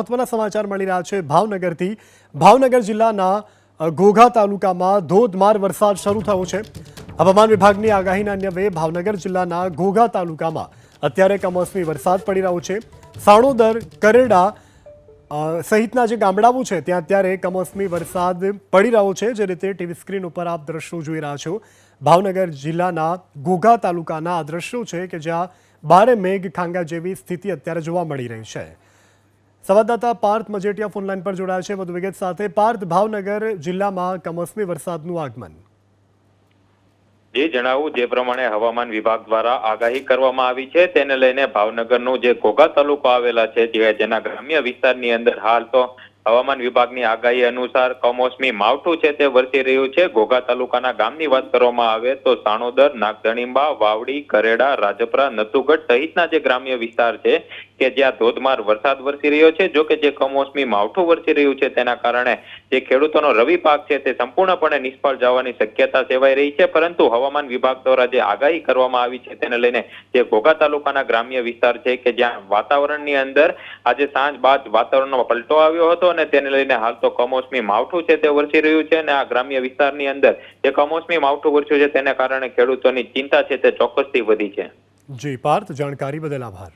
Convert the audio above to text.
મહત્વના સમાચાર મળી રહ્યા છે ભાવનગરથી. ભાવનગર જિલ્લાના ઘોઘા તાલુકામાં ધોધમાર વરસાદ શરૂ થયો છે. હવામાન વિભાગની આગાહીના અન્વયે ભાવનગર જિલ્લાના ઘોઘા તાલુકામાં અત્યારે કમોસમી વરસાદ પડી રહ્યો છે. સાણોદર, કરેડા સહિતના જે ગામડાઓ છે, ત્યાં અત્યારે કમોસમી વરસાદ પડી રહ્યો છે, જે રીતે ટીવી સ્ક્રીન ઉપર આપ દ્રશ્યો જોઈ રહ્યા છો. ભાવનગર જિલ્લાના ઘોઘા તાલુકાના આ દ્રશ્યો છે કે જ્યાં બારે મેઘ ખાંગા જેવી સ્થિતિ અત્યારે જોવા મળી રહી છે. સંવાદદાતા પાર્થ મજેટિયા ફોનલાઈન પર જોડાયા છે. વધુ વિગત સાથે પાર્થ, ભાવનગર જિલ્લામાં કમોસમી વરસાદનું આગમન. જે જણાવું, જે પ્રમાણે હવામાન વિભાગ દ્વારા આગાહી કરવામાં આવી છે, તેને લઈને ભાવનગરનો જે ઘોઘા તાલુકો આવેલા છે જેના ગ્રામ્ય વિસ્તારની અંદર હાલ તો હવામાન વિભાગની આગાહી અનુસાર કમોસમી માવઠું છે તે વરસી રહ્યું છે. ઘોઘા તાલુકાના ગામની વાત કરવામાં આવે તો સાણોદર, નાગધણીંબા, વાવડી, કરેડા, રાજપરા નતુગઢ સહિતના જે ગ્રામ્ય વિસ્તાર છે કે જ્યાં ધોધમાર વરસાદ વરસી રહ્યો છે જો જે કમોસમી માવઠું વરસી રહ્યું છે, તેના કારણે જે ખેડૂતોનો રવિ પાક છે, તે સંપૂર્ણપણે નિષ્ફળ જવાની શક્યતા સેવાઈ રહી છે, પરંતુ હવામાન વિભાગ દ્વારા જે આગાહી કરવામાં આવી છે, તેને લઈને જે ઘોઘા તાલુકાના ગ્રામ્ય વિસ્તાર છે, કે જ્યાં વાતાવરણની અંદર આજે સાંજ બાદ વાતાવરણનો પલટો આવ્યો હતો અને તેને લઈને હાલ તો કમોસમી માવઠું છે, તે વરસી રહ્યું છે અને આ ગ્રામ્ય વિસ્તારની અંદર જે કમોસમી માવઠું વરસ્યું છે, તેને કારણે ખેડૂતોની ચિંતા છે, તે ચોક્કસથી વધી છે. જી, પાર્થ, જાણકારી બદલ આભાર.